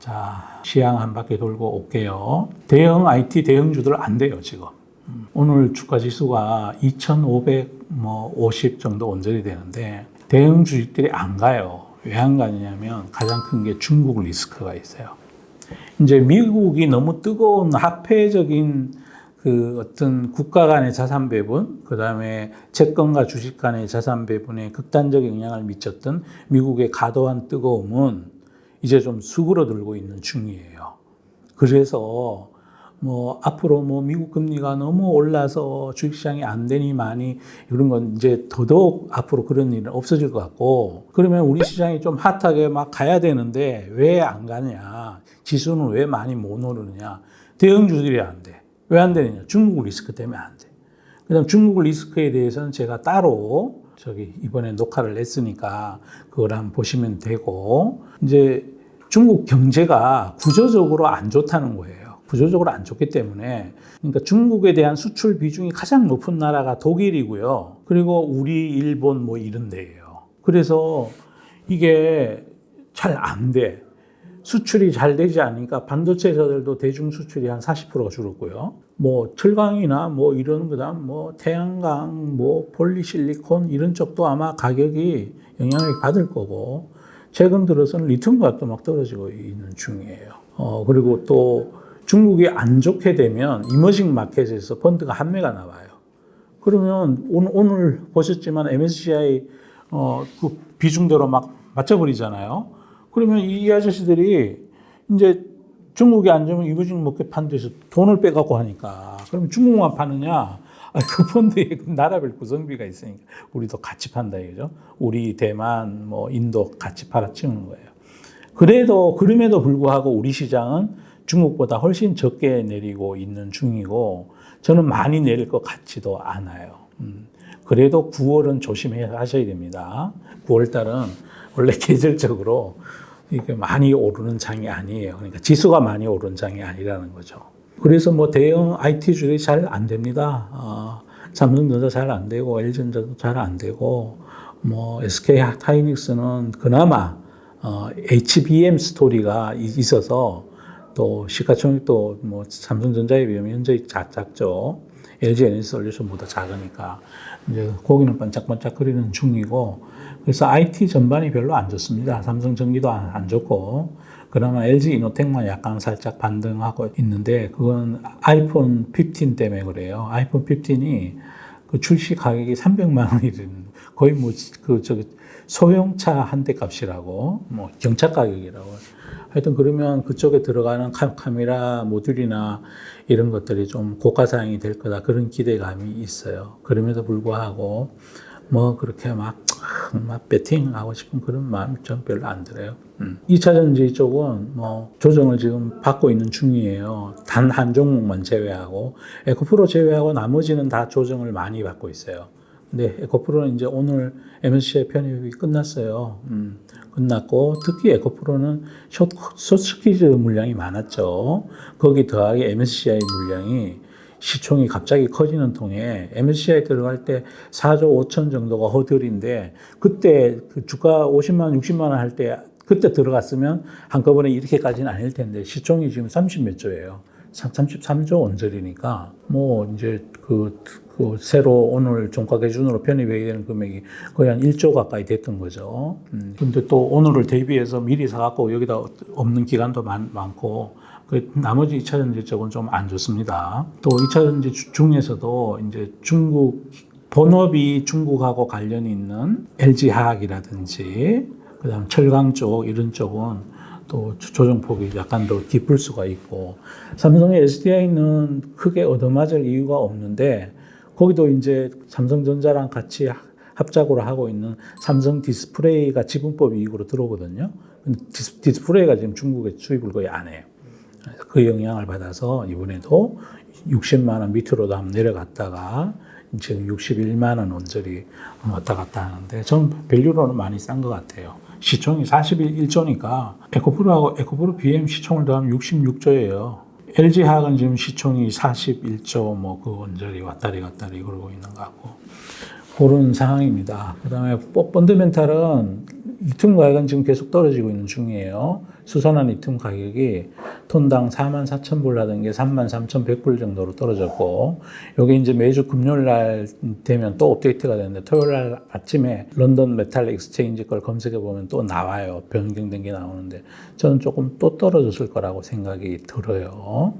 자, 시향 한 바퀴 돌고 올게요. 대형 IT 대형주들 안 돼요, 지금. 음, 오늘 주가 지수가 2,550 정도 온전이 되는데 대형 주식들이 안 가요. 왜 안 가냐면 가장 큰 게 중국 리스크가 있어요. 이제 미국이 너무 뜨거운 화폐적인 그 어떤 국가 간의 자산 배분, 그 다음에 채권과 주식 간의 자산 배분에 극단적 영향을 미쳤던 미국의 과도한 뜨거움은 이제 좀 수그러들고 있는 중이에요. 그래서 뭐 앞으로 뭐 미국 금리가 너무 올라서 주식시장이 안 되니 많이 이런 건 이제 더더욱 앞으로 그런 일은 없어질 것 같고 그러면 우리 시장이 좀 핫하게 막 가야 되는데 왜 안 가냐 지수는 왜 많이 못 오르느냐 대형주들이 안 돼. 왜 안 되느냐 중국 리스크 때문에 안 돼. 그다음 중국 리스크에 대해서는 제가 따로 저기 이번에 녹화를 했으니까 그걸 한번 보시면 되고 이제 중국 경제가 구조적으로 안 좋다는 거예요. 구조적으로 안 좋기 때문에 그러니까 중국에 대한 수출 비중이 가장 높은 나라가 독일이고요. 그리고 우리, 일본 뭐 이런 데예요. 그래서 이게 잘 안 돼. 수출이 잘 되지 않으니까 반도체 회사들도 대중 수출이 한 40%가 줄었고요. 뭐 철강이나 뭐 이런 그다음 뭐 태양광, 뭐 폴리실리콘 이런 쪽도 아마 가격이 영향을 받을 거고 최근 들어서는 리튬 가격도 막 떨어지고 있는 중이에요. 어 그리고 또 중국이 안 좋게 되면 이머징 마켓에서 펀드가 한매가 나와요. 그러면 오늘, 오늘 보셨지만 MSCI 어, 그 비중대로 막 맞춰버리잖아요. 그러면 이 아저씨들이 이제 중국이 안 좋으면 이머징 마켓 판 데서 돈을 빼갖고 하니까 그러면 중국만 파느냐? 아, 그 펀드에 나라별 구성비가 있으니까 우리도 같이 판다 이거죠. 우리 대만 뭐 인도 같이 팔아치우는 거예요. 그래도 그럼에도 불구하고 우리 시장은 중국보다 훨씬 적게 내리고 있는 중이고 저는 많이 내릴 것 같지도 않아요. 음, 그래도 9월은 조심해 하셔야 됩니다. 9월 달은 원래 계절적으로 이게 많이 오르는 장이 아니에요. 그러니까 지수가 많이 오르는 장이 아니라는 거죠. 그래서 뭐 대형 IT주들이 잘 안 됩니다. 어, 삼성전자 잘 안 되고 LG전자도 잘 안 되고 뭐 SK 하이닉스는 그나마 어, HBM 스토리가 이- 있어서 또 시가총액도 뭐 삼성전자에 비하면 작- 작죠. LG 에너지 솔루션보다 작으니까 이제 고기는 반짝반짝거리는 중이고 그래서 IT 전반이 별로 안 좋습니다. 삼성 전기도 안, 안 좋고 그나마 LG 이노텍만 약간 살짝 반등하고 있는데 그건 아이폰 15 때문에 그래요. 아이폰 15이 그 출시 가격이 300만 원이는 거의 뭐그 저기 소형차 한 대 값이라고 뭐 경차 가격이라고 하여튼 그러면 그쪽에 들어가는 카, 카메라 모듈이나 이런 것들이 좀 고가 사양이 될 거다 그런 기대감이 있어요. 그럼에도 불구하고 뭐 그렇게 막, 막 배팅하고 싶은 그런 마음이 좀 별로 안 들어요. 음. 2차 전지 쪽은 뭐 조정을 지금 받고 있는 중이에요. 단 한 종목만 제외하고 에코프로 제외하고 나머지는 다 조정을 많이 받고 있어요. 근데 에코프로는 이제 오늘 MSCI 편입이 끝났어요. 음, 끝났고 특히 에코프로는 숏, 숏스퀴즈 물량이 많았죠. 거기 더하기 MSCI 물량이 시총이 갑자기 커지는 통에 MSCI 들어갈 때 4조 5천 정도가 허들인데 그때 그 주가 50만 원, 60만 원 할 때 그때 들어갔으면 한꺼번에 이렇게까지는 아닐 텐데 시총이 지금 30 몇 조예요. 33조 원짜리니까 뭐 이제 그, 그 새로 오늘 종가 기준으로 편입해야 되는 금액이 거의 한 1조 가까이 됐던 거죠. 음. 근데 또 오늘을 대비해서 미리 사갖고 여기다 없는 기간도 많, 많고 그 나머지 2차 전지 쪽은 좀 안 좋습니다. 또 2차 전지 주- 중에서도 이제 중국 본업이 중국하고 관련이 있는 LG 화학이라든지 그다음 철강 쪽 이런 쪽은 또 조- 조정폭이 약간 더 깊을 수가 있고 삼성의 SDI는 크게 얻어맞을 이유가 없는데 거기도 이제 삼성전자랑 같이 하- 합작으로 하고 있는 삼성 디스플레이가 지분법 이익으로 들어오거든요. 디스, 디스플레이가 지금 중국에 수입을 거의 안 해요. 그 영향을 받아서 이번에도 60만 원 밑으로도 한번 내려갔다가 지금 61만 원 원짜리 왔다 갔다 하는데 전 밸류로는 많이 싼 것 같아요. 시총이 41조니까 에코프로하고 에코프로 BM 시총을 더하면 66조예요. LG 화학은 지금 시총이 41조 뭐그 원짜리 왔다리 갔다리 그러고 있는 것 같고 그런 상황입니다. 그 다음에 펀드멘탈은 가격은 지금 계속 떨어지고 있는 중이에요. 수산화 리튬 가격이 톤당 4만 4천 불 하던 게 3만 3천 100불 정도로 떨어졌고, 요게 이제 매주 금요일 날 되면 또 업데이트가 되는데, 토요일 날 아침에 런던 메탈 익스체인지 걸 검색해 보면 또 나와요. 변경된 게 나오는데, 저는 조금 또 떨어졌을 거라고 생각이 들어요.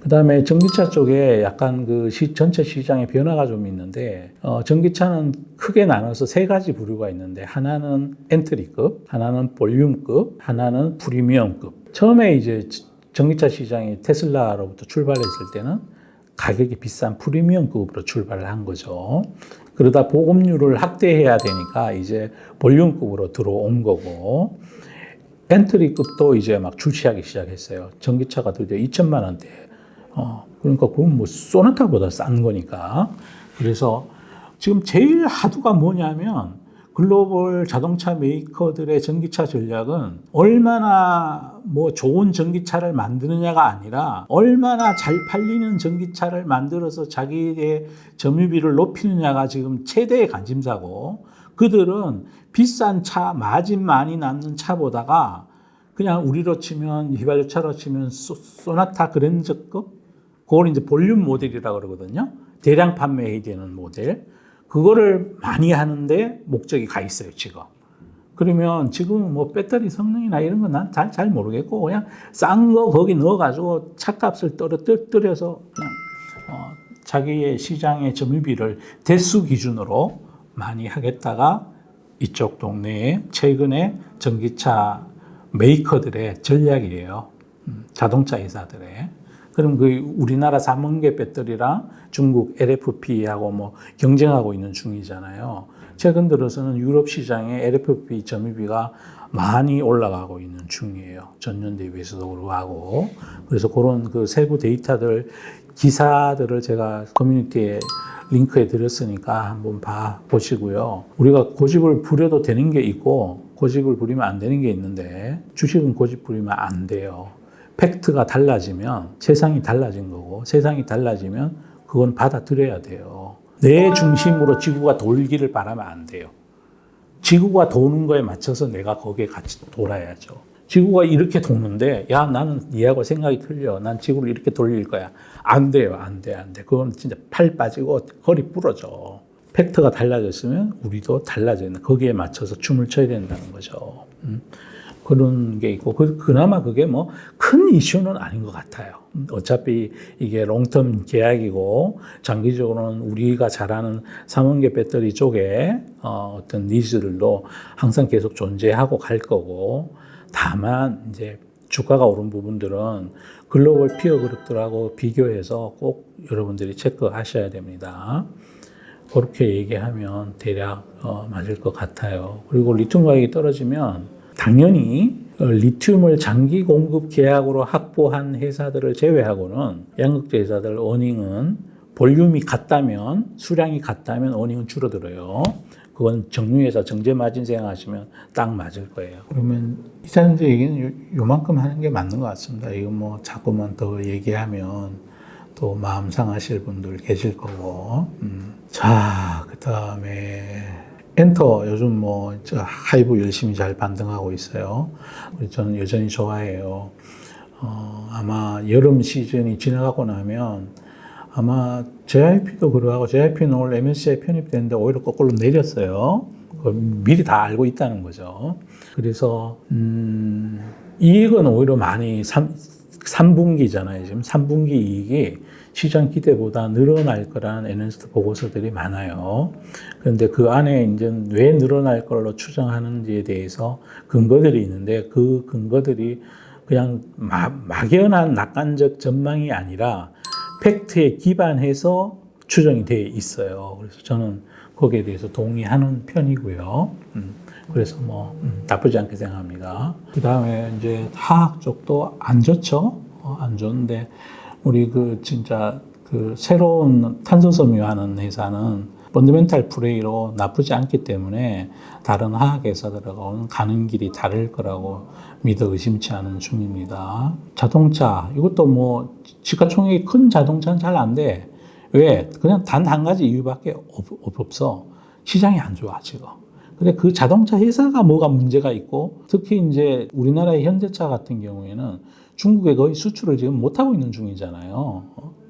그 다음에 전기차 쪽에 약간 그 시- 전체 시장의 변화가 좀 있는데, 어, 전기차는 크게 나눠서 세 가지 부류가 있는데, 하나는 엔트리급, 하나는 볼륨급, 하나는 프리미엄급. 처음에 이제 지- 전기차 시장이 테슬라로부터 출발했을 때는 가격이 비싼 프리미엄급으로 출발을 한 거죠. 그러다 보급률을 확대해야 되니까 이제 볼륨급으로 들어온 거고, 엔트리급도 이제 막 출시하기 시작했어요. 전기차가 드디어 2천만 원대. 어, 그러니까 그건 뭐 소나타보다 싼 거니까. 그래서 지금 제일 하두가 뭐냐면 글로벌 자동차 메이커들의 전기차 전략은 얼마나 뭐 좋은 전기차를 만드느냐가 아니라 얼마나 잘 팔리는 전기차를 만들어서 자기의 점유비를 높이느냐가 지금 최대의 관심사고 그들은 비싼 차, 마진 많이 남는 차보다가 그냥 우리로 치면 휘발유차로 치면 소, 소나타 그랜저급 그걸 이제 볼륨 모델이라고 그러거든요. 대량 판매해야 되는 모델. 그거를 많이 하는데 목적이 가 있어요, 지금. 그러면 지금 뭐 배터리 성능이나 이런 건 난 잘 잘 모르겠고 그냥 싼 거 거기 넣어가지고 차값을 떨어뜨려서 그냥 어, 자기의 시장의 점유비를 대수 기준으로 많이 하겠다가 이쪽 동네에 최근에 전기차 메이커들의 전략이에요. 음, 자동차 회사들의. 그럼 그 우리나라 삼원계 배터리랑 중국 LFP하고 뭐 경쟁하고 있는 중이잖아요. 최근 들어서는 유럽 시장의 LFP 점유비가 많이 올라가고 있는 중이에요. 전년 대비해서도 그러고 그래서 그런 그 세부 데이터들 기사들을 제가 커뮤니티에 링크해 드렸으니까 한번 봐 보시고요. 우리가 고집을 부려도 되는 게 있고 고집을 부리면 안 되는 게 있는데 주식은 고집 부리면 안 돼요. 팩트가 달라지면 세상이 달라진 거고 세상이 달라지면 그건 받아들여야 돼요. 내 중심으로 지구가 돌기를 바라면 안 돼요. 지구가 도는 거에 맞춰서 내가 거기에 같이 돌아야죠. 지구가 이렇게 도는데 야 나는 얘하고 생각이 틀려. 난 지구를 이렇게 돌릴 거야. 안 돼요. 안 돼. 안 돼. 그건 진짜 팔 빠지고 허리 부러져. 팩트가 달라졌으면 우리도 달라져야 돼. 거기에 맞춰서 춤을 춰야 된다는 거죠. 음. 그런 게 있고 그, 그나마 그게 뭐 큰 이슈는 아닌 것 같아요. 어차피 이게 롱텀 계약이고 장기적으로는 우리가 잘하는 삼원계 배터리 쪽에 어, 어떤 니즈들도 항상 계속 존재하고 갈 거고 다만 이제 주가가 오른 부분들은 글로벌 피어 그룹들하고 비교해서 꼭 여러분들이 체크하셔야 됩니다. 그렇게 얘기하면 대략 어, 맞을 것 같아요. 그리고 리튬 가격이 떨어지면 당연히 어, 리튬을 장기 공급 계약으로 확보한 회사들을 제외하고는 양극재 회사들 어닝은 볼륨이 같다면 수량이 같다면 어닝은 줄어들어요. 그건 정유회사 정제 마진 생각하시면 딱 맞을 거예요. 그러면 이사님들 얘기는 요, 요만큼 하는 게 맞는 것 같습니다. 이거 뭐 자꾸만 더 얘기하면 또 마음 상하실 분들 계실 거고. 음. 자, 그 다음에 엔터 요즘 뭐저 하이브 열심히 잘 반등하고 있어요. 저는 여전히 좋아해요. 어, 아마 여름 시즌이 지나가고 나면 아마 JIP도 그러하고 JIP는 오늘 MSCI 편입됐는데 오히려 거꾸로 내렸어요. 미리 다 알고 있다는 거죠. 그래서 음, 이익은 오히려 많이 3, 3분기잖아요. 지금 3분기 이익이 시장 기대보다 늘어날 거란 애널리스트 보고서들이 많아요. 그런데 그 안에 이제 왜 늘어날 걸로 추정하는지에 대해서 근거들이 있는데 그 근거들이 그냥 마, 막연한 낙관적 전망이 아니라 팩트에 기반해서 추정이 돼 있어요. 그래서 저는 거기에 대해서 동의하는 편이고요. 음, 그래서 뭐 음, 나쁘지 않게 생각합니다. 그 다음에 이제 화학 쪽도 안 좋죠. 어, 안 좋은데 우리 그 진짜 그 새로운 탄소섬유 하는 회사는 펀드멘탈 플레이로 나쁘지 않기 때문에 다른 화학 회사들하고는 가는 길이 다를 거라고 믿어 의심치 않은 중입니다. 자동차 이것도 뭐 시가총액이 큰 자동차는 잘 안 돼. 왜? 그냥 단 한 가지 이유밖에 없, 없어. 시장이 안 좋아, 지금. 근데 그 자동차 회사가 뭐가 문제가 있고, 특히 이제 우리나라의 현대차 같은 경우에는 중국에 거의 수출을 지금 못하고 있는 중이잖아요.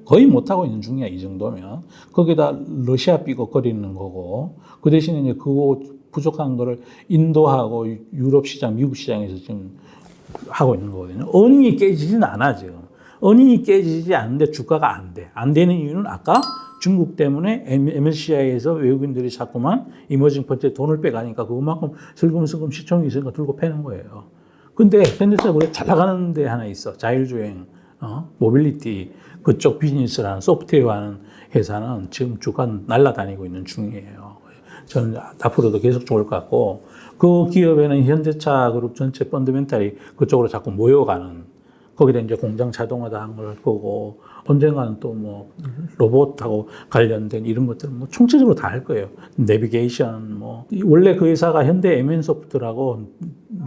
어? 거의 못하고 있는 중이야, 이 정도면. 거기다 러시아 삐걱거리는 거고, 그 대신에 이제 그거 부족한 거를 인도하고 유럽 시장, 미국 시장에서 지금 하고 있는 거거든요. 어닝이 깨지지는 않아, 지금. 어닝이 깨지지 않는데 주가가 안 돼. 안 되는 이유는 아까 중국 때문에 MSCI에서 외국인들이 자꾸만 이머징 펀드에 돈을 빼가니까 그만큼 슬금슬금 시총이 있으니까 들고 패는 거예요. 근데 현대차 원래 잘 나가는 데 하나 있어. 자율주행, 어? 모빌리티 그쪽 비즈니스를 하는 소프트웨어 하는 회사는 지금 주가 날아다니고 있는 중이에요. 저는 앞으로도 계속 좋을 것 같고 그 기업에는 현대차 그룹 전체 펀드멘탈이 그쪽으로 자꾸 모여가는 거기다 이제 공장 자동화도 한걸 거고 언젠가는 또 뭐 로봇하고 관련된 이런 것들 뭐 총체적으로 다 할 거예요. 내비게이션 뭐이 원래 그 회사가 현대 MN 소프트라고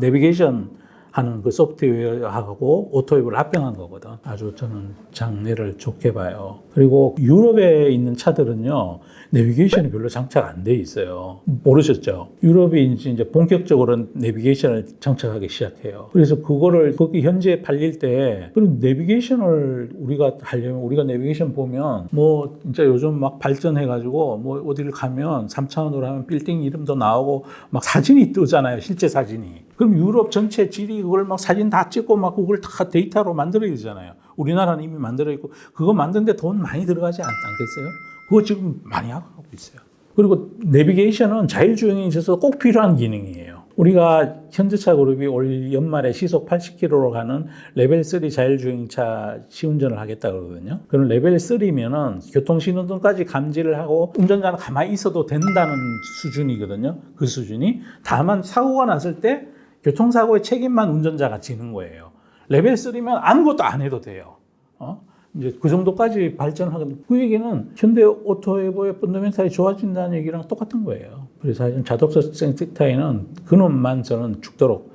내비게이션 하는 그 소프트웨어하고 오토앱을 합병한 거거든. 아주 저는 장래를 좋게 봐요. 그리고 유럽에 있는 차들은요, 내비게이션이 별로 장착 안 돼 있어요. 모르셨죠? 유럽이 이제 본격적으로 내비게이션을 장착하기 시작해요. 그래서 그거를 거기 현재 팔릴 때, 그럼 내비게이션을 우리가 하려면, 우리가 내비게이션 보면, 뭐, 진짜 요즘 막 발전해가지고, 뭐, 어디를 가면 3차원으로 하면 빌딩 이름도 나오고, 막 사진이 뜨잖아요. 실제 사진이. 그럼 유럽 전체 지리 그걸 막 사진 다 찍고 막 그걸 다 데이터로 만들어야 되잖아요. 우리나라는 이미 만들어 있고 그거 만드는데 돈 많이 들어가지 않, 않겠어요? 그거 지금 많이 하고 있어요. 그리고 내비게이션은 자율주행에 있어서 꼭 필요한 기능이에요. 우리가 현대차 그룹이 올 연말에 시속 80km로 가는 레벨 3 자율주행차 시운전을 하겠다 그러거든요. 그럼 레벨 3면은 교통신호등까지 감지를 하고 운전자는 가만히 있어도 된다는 수준이거든요. 그 수준이. 다만 사고가 났을 때 교통사고의 책임만 운전자가 지는 거예요. 레벨 3면 아무것도 안 해도 돼요. 어? 이제 그 정도까지 발전하거든. 그 얘기는 현대 오토웨버의 펀더멘탈이 좋아진다는 얘기랑 똑같은 거예요. 그래서 자동차 섹터에는 그놈만 저는 죽도록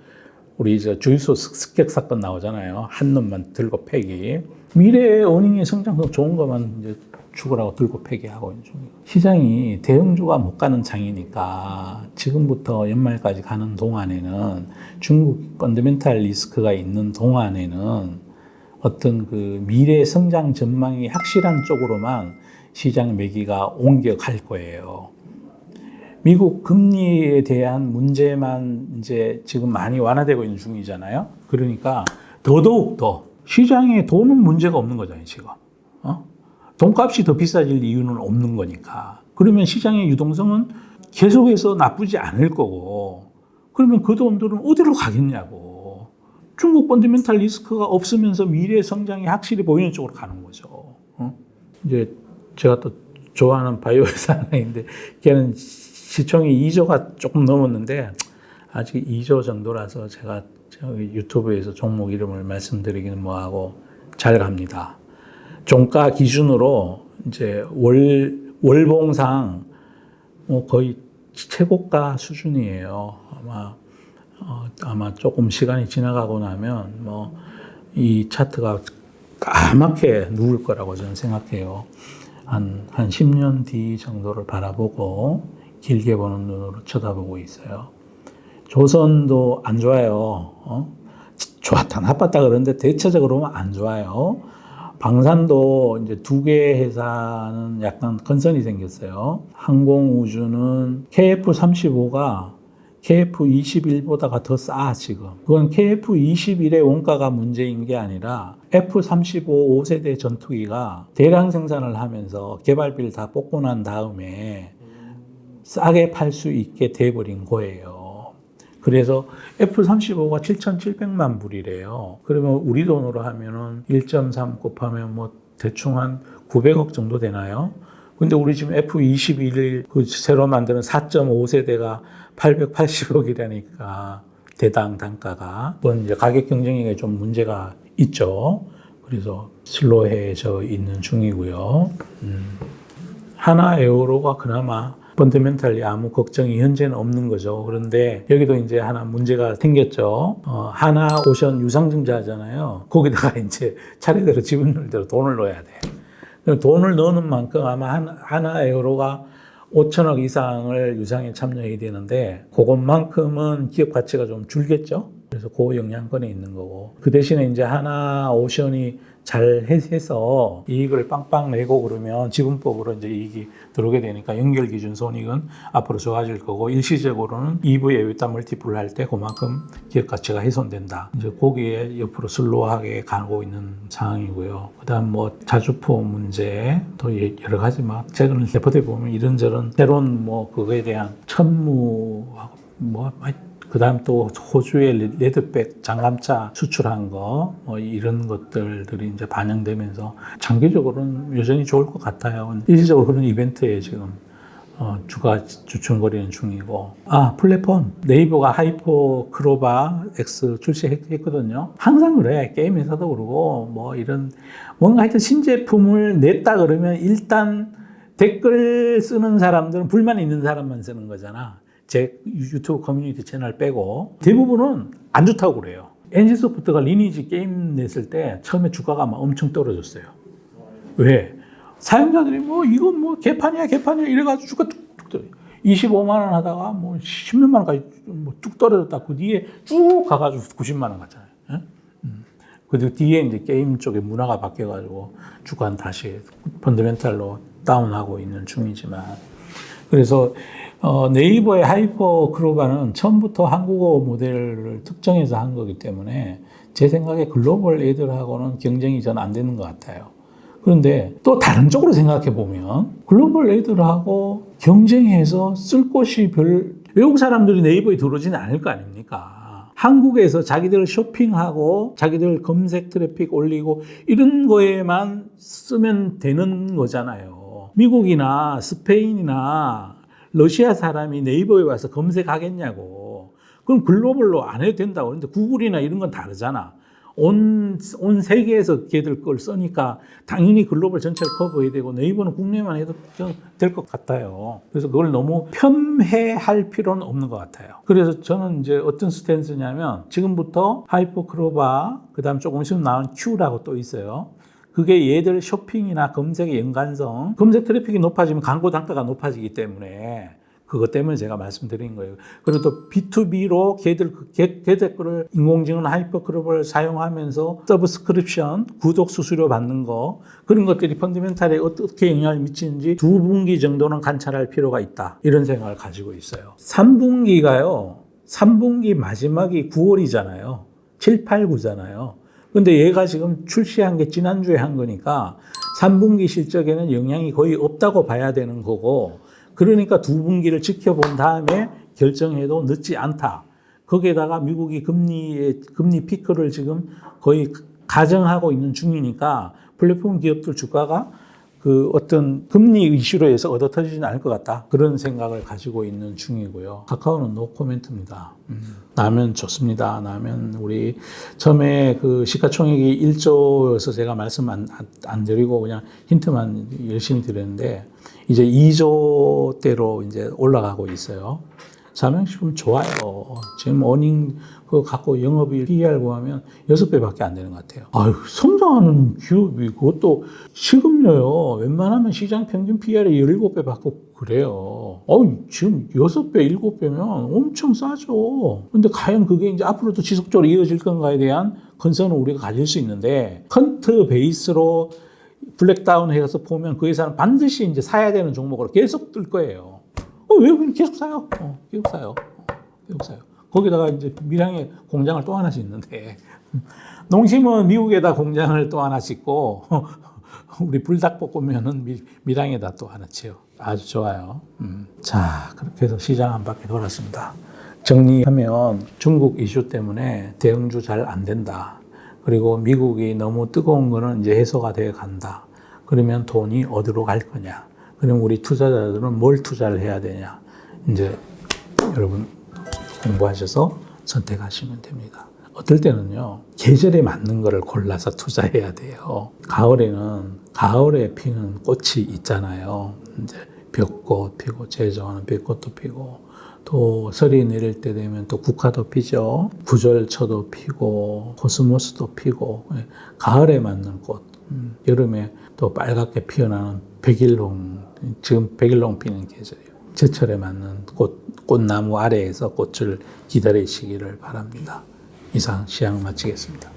우리 이제 주유소 습격 사건 나오잖아요. 한 놈만 들고 패기. 미래의 어닝의 성장성 좋은 것만 이제 죽으라고 들고 폐기하고 있는 중이에요. 시장이 대형주가 못 가는 장이니까 지금부터 연말까지 가는 동안에는 중국 펀더멘탈 리스크가 있는 동안에는 어떤 그 미래 성장 전망이 확실한 쪽으로만 시장 매기가 옮겨갈 거예요. 미국 금리에 대한 문제만 이제 지금 많이 완화되고 있는 중이잖아요. 그러니까 더더욱 더 시장에 돈은 문제가 없는 거잖아요, 지금. 어? 돈값이 더 비싸질 이유는 없는 거니까. 그러면 시장의 유동성은 계속해서 나쁘지 않을 거고, 그러면 그 돈들은 어디로 가겠냐고. 중국 펀드멘탈 리스크가 없으면서 미래 성장이 확실히 보이는 쪽으로 가는 거죠. 어? 이제 제가 또 좋아하는 바이오 회사 하나 있는데, 걔는 시총이 2조가 조금 넘었는데, 아직 2조 정도라서 제가 유튜브에서 종목 이름을 말씀드리기는 뭐하고 잘 갑니다. 종가 기준으로 이제 월, 월봉상 뭐 거의 최고가 수준이에요. 아마, 어, 아마 조금 시간이 지나가고 나면 뭐 이 차트가 까맣게 누울 거라고 저는 생각해요. 한, 한 10년 뒤 정도를 바라보고 길게 보는 눈으로 쳐다보고 있어요. 조선도 안 좋아요. 어? 좋았다, 나빴다 그러는데 대체적으로 안 좋아요. 방산도 이제 두 개 회사는 약간 컨선이 생겼어요. 항공우주는 KF35가 KF21보다가 더 싸, 지금. 그건 KF21의 원가가 문제인 게 아니라 F35 5세대 전투기가 대량 생산을 하면서 개발비를 다 뽑고 난 다음에 싸게 팔 수 있게 돼버린 거예요. 그래서 F-35가 7,700만 불이래요. 그러면 우리 돈으로 하면은 1.3 곱하면 뭐 대충 한 900억 정도 되나요? 근데 우리 지금 F-21을 그 새로 만드는 4.5세대가 880억이라니까 대당 단가가 그건 이제 가격 경쟁력에 좀 문제가 있죠. 그래서 슬로해져 있는 중이고요. 음. 하나 에어로가 그나마 펀더멘탈리 아무 걱정이 현재는 없는 거죠. 그런데 여기도 이제 하나 문제가 생겼죠. 어, 하나 오션 유상증자 하잖아요. 거기다가 이제 차례대로 지분율대로 돈을 넣어야 돼. 돈을 넣는 만큼 아마 한, 하나 에어로가 5천억 이상을 유상에 참여해야 되는데 그것만큼은 기업 가치가 좀 줄겠죠. 그래서 그 영향권에 있는 거고 그 대신에 이제 하나 오션이 잘 해- 해서 이익을 빵빵 내고 그러면 지분법으로 이제 이익이 들어오게 되니까 연결 기준 손익은 앞으로 좋아질 거고 일시적으로는 EV 에비타 멀티플을 할때 그만큼 기업 가치가 훼손된다. 이제 거기에 옆으로 슬로우하게 가고 있는 상황이고요. 그다음 뭐 자주포 문제 또 예- 여러 가지 막 최근 레포트에 보면 이런저런 새로운 뭐 그거에 대한 천무하고 뭐 그 다음 또 호주의 레- 레드백 장감차 수출한 거 뭐 이런 것들들이 이제 반영되면서 장기적으로는 여전히 좋을 것 같아요. 일시적으로 그런 이벤트에 지금 어, 주가 주춤거리는 중이고 아 플랫폼 네이버가 하이퍼 크로바 X 출시했거든요. 항상 그래 게임 회사도 그러고 뭐 이런 뭔가 하여튼 신제품을 냈다 그러면 일단 댓글 쓰는 사람들은 불만 있는 사람만 쓰는 거잖아. 제 유튜브 커뮤니티 채널 빼고 대부분은 안 좋다고 그래요. NC 소프트가 리니지 게임 냈을 때 처음에 주가가 막 엄청 떨어졌어요. 왜? 사용자들이 뭐 이건 뭐 개판이야 개판이야 이래가지고 주가 뚝뚝 떨어. 25만 원 하다가 뭐 10몇만 원까지 뭐뚝 떨어졌다. 그 뒤에 쭉 가가지고 90만 원 갔잖아요. 예? 음. 그리고 뒤에 이제 게임 쪽에 문화가 바뀌어가지고 주가는 다시 펀더멘탈로 다운하고 있는 중이지만 그래서 어, 네이버의 하이퍼 크로바는 처음부터 한국어 모델을 특정해서 한 거기 때문에 제 생각에 글로벌 애들하고는 경쟁이 전 안 되는 것 같아요. 그런데 또 다른 쪽으로 생각해 보면 글로벌 애들하고 경쟁해서 쓸 곳이 별 외국 사람들이 네이버에 들어오지는 않을 거 아닙니까? 한국에서 자기들 쇼핑하고 자기들 검색 트래픽 올리고 이런 거에만 쓰면 되는 거잖아요. 미국이나 스페인이나 러시아 사람이 네이버에 와서 검색하겠냐고. 그럼 글로벌로 안 해도 된다고. 그런데 구글이나 이런 건 다르잖아. 온, 온 세계에서 걔들 걸 쓰니까 당연히 글로벌 전체를 커버해야 되고 네이버는 국내만 해도 될 것 같아요. 그래서 그걸 너무 편해할 필요는 없는 것 같아요. 그래서 저는 이제 어떤 스탠스냐면 지금부터 하이퍼크로바, 그 다음 조금 있으면 나온 Q라고 또 있어요. 그게 얘들 쇼핑이나 검색의 연관성, 검색 트래픽이 높아지면 광고 단가가 높아지기 때문에 그것 때문에 제가 말씀드린 거예요. 그리고 또 B2B로 걔들, 걔, 걔 댓글을 인공지능 하이퍼크롭을 사용하면서 서브스크립션, 구독 수수료 받는 거, 그런 것들이 펀드멘탈에 어떻게 영향을 미치는지 두 분기 정도는 관찰할 필요가 있다. 이런 생각을 가지고 있어요. 3분기가요, 3분기 마지막이 9월이잖아요. 7, 8, 9잖아요. 근데 얘가 지금 출시한 게 지난주에 한 거니까 3분기 실적에는 영향이 거의 없다고 봐야 되는 거고 그러니까 두 분기를 지켜본 다음에 결정해도 늦지 않다. 거기에다가 미국이 금리의 금리 피크를 지금 거의 가정하고 있는 중이니까 플랫폼 기업들 주가가 그 어떤 금리 이슈로 해서 얻어 터지지는 않을 것 같다. 그런 생각을 가지고 있는 중이고요. 카카오는 노 코멘트입니다. 음. 나면 좋습니다. 나면 우리 처음에 그 시가총액이 1조여서 제가 말씀 안, 안 드리고 그냥 힌트만 열심히 드렸는데 이제 2조대로 이제 올라가고 있어요. 삼양식품 좋아요. 지금 어닝 그거 갖고 영업이익 PER 구하면 6배밖에 안 되는 것 같아요. 아유, 성장하는 기업이 그것도 시급료요. 웬만하면 시장 평균 PER이 17배 받고 그래요. 어우, 지금 6배, 7배면 엄청 싸죠. 근데 과연 그게 이제 앞으로도 지속적으로 이어질 건가에 대한 컨선은 우리가 가질 수 있는데 컨트 베이스로 블랙다운 해서 보면 그 회사는 반드시 이제 사야 되는 종목으로 계속 뜰 거예요. 어, 왜 계속 사요? 어, 계속 사요. 어, 계속 사요. 거기다가 이제 밀양에 공장을 또 하나 짓는데 농심은 미국에다 공장을 또 하나 짓고 우리 불닭볶음면은 미, 밀양에다 또 하나 지어. 아주 좋아요. 음. 자, 그렇게 해서 시장 한 바퀴 돌았습니다. 정리하면 중국 이슈 때문에 대응주 잘 안 된다. 그리고 미국이 너무 뜨거운 거는 이제 해소가 돼 간다. 그러면 돈이 어디로 갈 거냐? 그럼 우리 투자자들은 뭘 투자를 해야 되냐? 이제 여러분 공부하셔서 선택하시면 됩니다. 어떨 때는요, 계절에 맞는 거를 골라서 투자해야 돼요. 가을에는, 가을에 피는 꽃이 있잖아요. 이제 벽꽃 피고, 제일 좋아하는 벽꽃도 피고, 또 설이 내릴 때 되면 또 국화도 피죠. 구절초도 피고, 코스모스도 피고, 예, 가을에 맞는 꽃. 음, 여름에 또 빨갛게 피어나는 백일홍, 지금 백일홍 피는 계절이에요. 제철에 맞는 꽃, 꽃나무 아래에서 꽃을 기다리시기를 바랍니다. 이상 시향 마치겠습니다.